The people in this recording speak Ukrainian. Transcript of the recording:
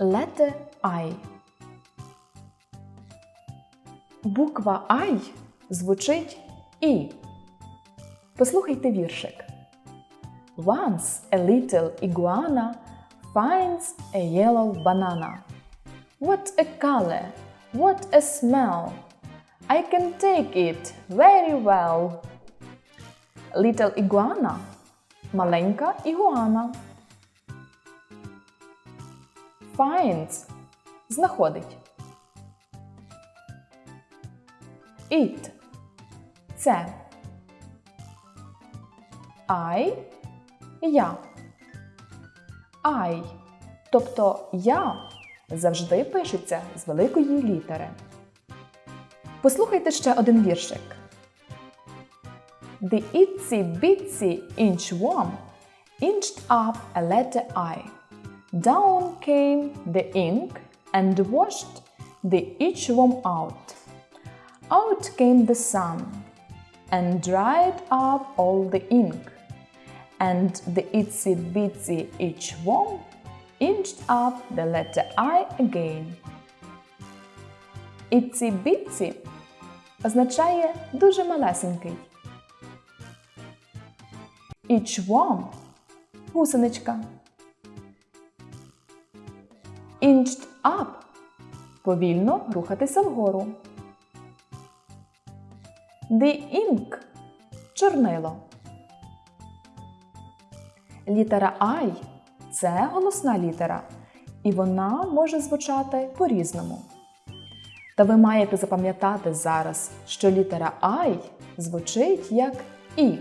Letter I. Буква I звучить І. Послухайте віршик. Once a little iguana finds a yellow banana. What a color! What a smell! I can take it very well. Little iguana – маленька ігуана. Finds – знаходить. It – це. I – я. I, тобто я, завжди пишеться з великої літери. Послухайте ще один віршик. The itsy bitsy inchworm inched up a letter I. Down came the ink and washed the inchworm out. Out came the sun and dried up all the ink. And the itsy bitsy inchworm inched up the letter I again. Itsy bitsy означає дуже малесенький. Inchworm – гусеничка. Inched up – повільно рухатися вгору. The ink – чорнило. Літера I – це голосна літера, і вона може звучати по-різному. Та ви маєте запам'ятати зараз, що літера I звучить як І.